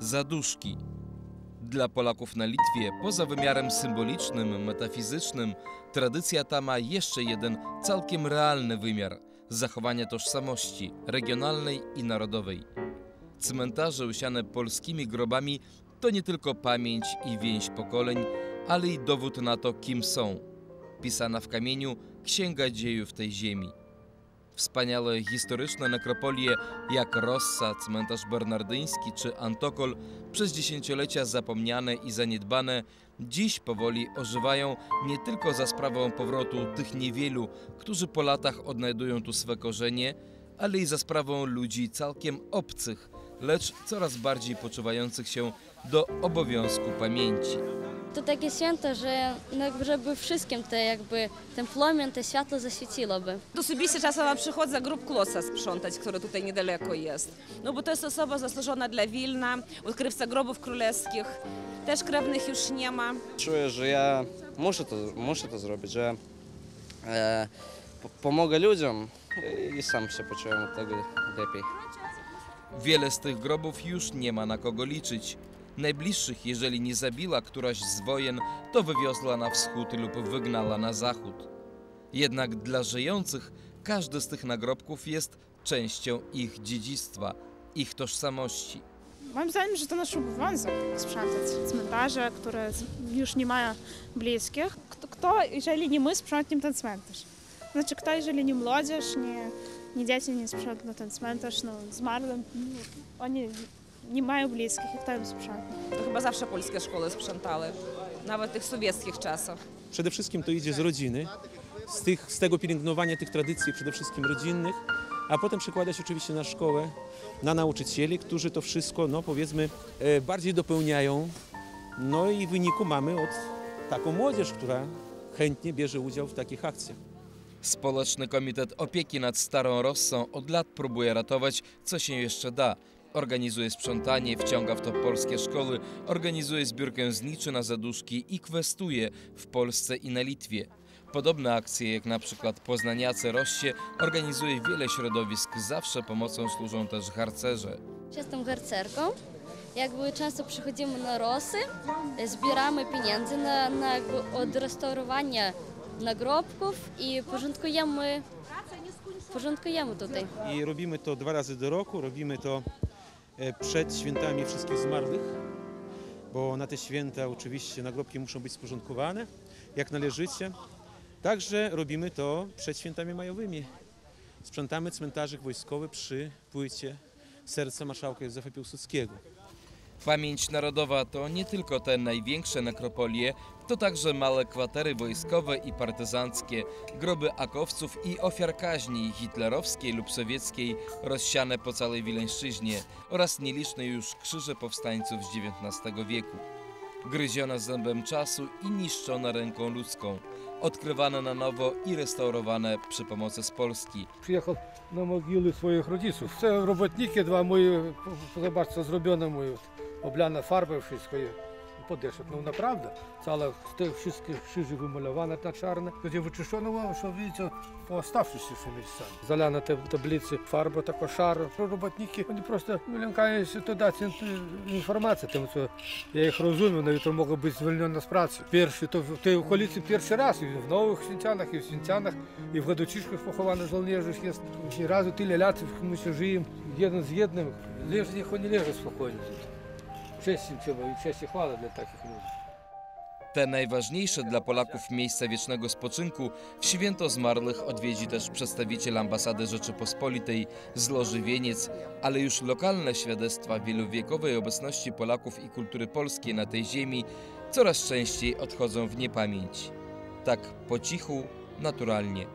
zaduszki. Dla Polaków na Litwie, poza wymiarem symbolicznym, metafizycznym, tradycja ta ma jeszcze jeden całkiem realny wymiar zachowania tożsamości regionalnej i narodowej. Cmentarze usiane polskimi grobami to nie tylko pamięć i więź pokoleń, ale i dowód na to, kim są. Pisana w kamieniu księga dziejów tej ziemi. Wspaniałe historyczne nekropolie jak Rossa, cmentarz bernardyński czy Antokol, przez dziesięciolecia zapomniane i zaniedbane, dziś powoli ożywają nie tylko za sprawą powrotu tych niewielu, którzy po latach odnajdują tu swe korzenie, ale i za sprawą ludzi całkiem obcych, lecz coraz bardziej poczuwających się do obowiązku pamięci to takie święto, że no żeby wszystkim te jakby ten płomień, te światło zaświeciłoby. Osobiście czasem przychodzę za grup klosa sprzątać, który tutaj niedaleko jest. No bo to jest osoba zasłużona dla Wilna, odkrywca grobów królewskich, też krewnych już nie ma. Czuję, że ja muszę to, muszę to zrobić, że e, pomogę ludziom i sam się poczułem od tego lepiej. Wiele z tych grobów już nie ma na kogo liczyć. Najbliższych, jeżeli nie zabiła któraś z wojen, to wywiozła na wschód lub wygnała na zachód. Jednak dla żyjących każdy z tych nagrobków jest częścią ich dziedzictwa, ich tożsamości. Moim zdaniem, że to nasz obowiązek sprzątać cmentarze, które już nie mają bliskich. Kto, kto, jeżeli nie my, sprzątniemy ten cmentarz? Znaczy, kto, jeżeli nie młodzież, nie, nie dzieci nie sprzątną ten cmentarz, no, zmarłym, oni nie mają bliskich, i kto im sprzątnie? To chyba zawsze polskie szkoły sprzątały, nawet tych sowieckich czasów. Przede wszystkim to idzie z rodziny, z, tych, z tego pielęgnowania tych tradycji przede wszystkim rodzinnych, a potem przekłada się oczywiście na szkołę, na nauczycieli, którzy to wszystko, no powiedzmy, e, bardziej dopełniają. No i w wyniku mamy od taką młodzież, która chętnie bierze udział w takich akcjach. Społeczny Komitet Opieki nad Starą Rossą od lat próbuje ratować, co się jeszcze da. Organizuje sprzątanie, wciąga w to polskie szkoły, organizuje zbiórkę zniczy na zaduszki i kwestuje w Polsce i na Litwie. Podobne akcje, jak na przykład Poznaniacy Rossie, organizuje wiele środowisk. Zawsze pomocą służą też harcerze. Jestem harcerką. Jakby często przychodzimy na Rosy, zbieramy pieniądze na, na nagrobków i porządkujemy, porządkujemy tutaj. I robimy to dwa razy do roku, robimy to przed świętami wszystkich zmarłych, bo na te święta oczywiście nagrobki muszą być sporządkowane jak należycie. Także robimy to przed świętami majowymi. Sprzątamy cmentarzyk wojskowy przy płycie serca marszałka Józefa Piłsudskiego. Pamięć narodowa to nie tylko te największe nekropolie, to także małe kwatery wojskowe i partyzanckie, groby akowców i ofiar kaźni hitlerowskiej lub sowieckiej rozsiane po całej Wileńszczyźnie oraz nieliczne już krzyże powstańców z XIX wieku. Gryziona zębem czasu i niszczona ręką ludzką, odkrywane na nowo i restaurowane przy pomocy z Polski. Przyjechał na mogiły swoich rodziców. Są robotniki dwa moje, zobacz co zrobiono moje. обляна фарба всією. Подишок. Ну, вона правда, це але щось вимальована та чарна. Тоді вичищено, що бачите, поставшися місцям. Заляна таблиці фарба тако шару. Роботники, вони просто ну, вилянкаються туди, це інформація, тому що я їх розумію, навіть можу бути звільнені з праці. Перші, то ти в коліці перший раз, і в нових Свінцянах, і в Свінцянах, і в Гадочишках похованих жолнежих є. І разу ти ляляців, ми ще живемо, один з одним. Лежні, їх не лежать спокійно. Przestrzeń trzeba i przestrzeń chwała dla takich ludzi. Te najważniejsze dla Polaków miejsca wiecznego spoczynku w święto zmarłych odwiedzi też przedstawiciel ambasady Rzeczypospolitej z Loży Wieniec, ale już lokalne świadectwa wielowiekowej obecności Polaków i kultury polskiej na tej ziemi coraz częściej odchodzą w niepamięć. Tak po cichu, naturalnie.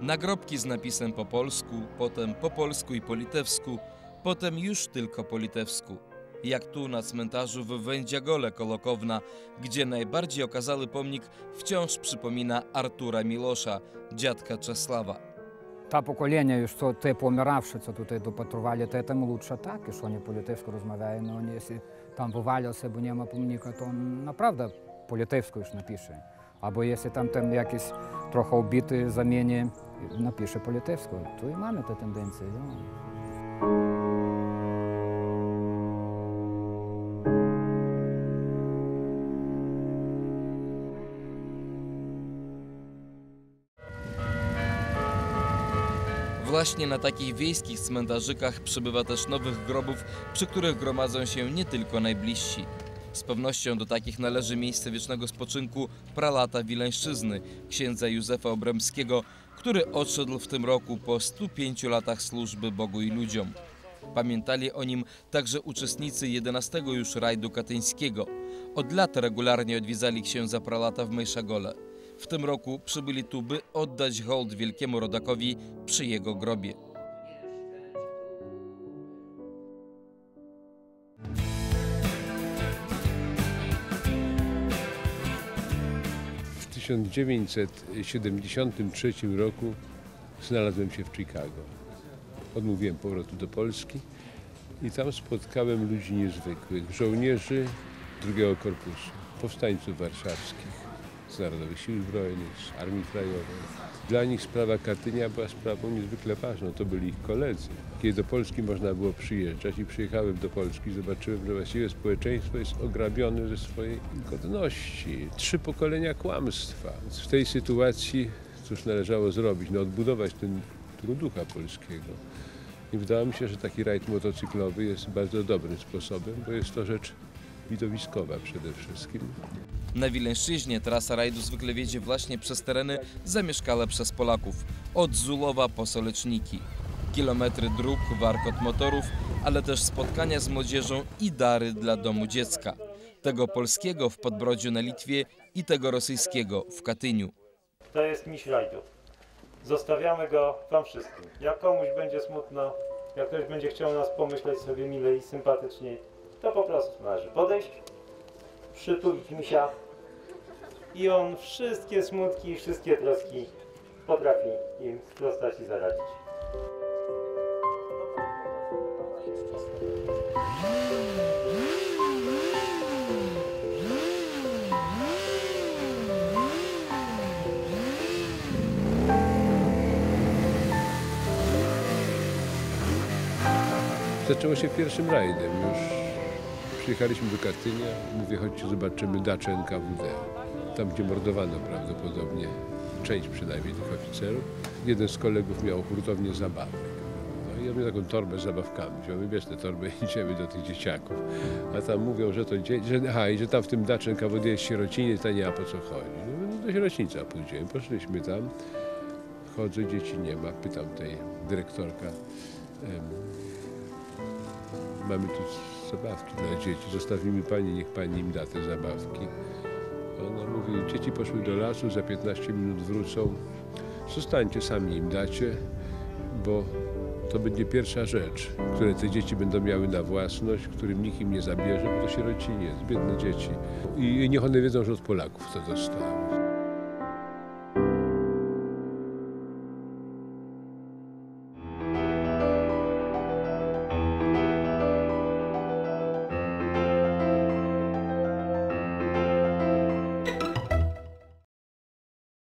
Nagrobki z napisem po polsku, potem po polsku i po litewsku, potem już tylko po litewsku jak tu na cmentarzu w Wędziagole Kolokowna, gdzie najbardziej okazały pomnik wciąż przypomina Artura Milosza, dziadka Czesława. Та покоління, і що те помиравши, це тут допатрували, то тим лучше так, і що вони по-литовську розмовляють, ну, вони, якщо там вивалявся, бо нема помніка, то направда по-литовську ж напише. Або якщо там, там якісь трохи обіти заміні, напише по-литовську, то і маємо та тенденція. Да. Właśnie na takich wiejskich cmentarzykach przybywa też nowych grobów, przy których gromadzą się nie tylko najbliżsi. Z pewnością do takich należy miejsce wiecznego spoczynku pralata Wileńszczyzny, księdza Józefa Obremskiego, który odszedł w tym roku po 105 latach służby Bogu i ludziom. Pamiętali o nim także uczestnicy 11 już rajdu katyńskiego. Od lat regularnie odwiedzali księdza pralata w Mejszagole. W tym roku przybyli tu, by oddać hołd wielkiemu rodakowi przy jego grobie. W 1973 roku znalazłem się w Chicago. Odmówiłem powrotu do Polski i tam spotkałem ludzi niezwykłych, żołnierzy drugiego korpusu, powstańców warszawskich, z Narodowych Sił Zbrojnych, z Armii Krajowej. Dla nich sprawa Katynia była sprawą niezwykle ważną, to byli ich koledzy. Kiedy do Polski można było przyjeżdżać i przyjechałem do Polski, zobaczyłem, że właściwie społeczeństwo jest ograbione ze swojej godności. Trzy pokolenia kłamstwa. W tej sytuacji cóż należało zrobić? No odbudować ten tego ducha polskiego. I wydawało mi się, że taki rajd motocyklowy jest bardzo dobrym sposobem, bo jest to rzecz widowiskowa przede wszystkim. Na Wileńszczyźnie trasa rajdu zwykle wiedzie właśnie przez tereny zamieszkałe przez Polaków. Od Zulowa po Soleczniki. Kilometry dróg, warkot motorów, ale też spotkania z młodzieżą i dary dla domu dziecka. Tego polskiego w Podbrodziu na Litwie i tego rosyjskiego w Katyniu. To jest miś rajdu. Zostawiamy go Wam wszystkim. Jak komuś będzie smutno, jak ktoś będzie chciał nas pomyśleć sobie mile i sympatycznie, to po prostu należy podejść, przytulić misia i on wszystkie smutki, wszystkie troski potrafi im sprostać i zaradzić. Zaczęło się pierwszym rajdem. Już przyjechaliśmy do Katynia. Mówię, chodźcie, zobaczymy dacze NKWD. Tam, gdzie mordowano prawdopodobnie część przynajmniej tych oficerów. Jeden z kolegów miał hurtownię zabawek. No ja miał taką torbę z zabawkami. Wziąłem, bierz tę torbę i idziemy do tych dzieciaków. A tam mówią, że to dzie- że, aha, i że tam w tym dacze NKWD jest sierociniec, a nie ma po co chodzi. No, no do sierocińca pójdziemy. Poszliśmy tam. Chodzę, dzieci nie ma. Pytam tej dyrektorka. mamy tu zabawki dla dzieci, zostawi mi pani, niech pani im da te zabawki. Poszły do lasu, za 15 minut wrócą, zostańcie, sami im dacie, bo to będzie pierwsza rzecz, które te dzieci będą miały na własność, którym nikt im nie zabierze, bo to sierociniec, biedne dzieci. I niech one wiedzą, że od Polaków to dostały.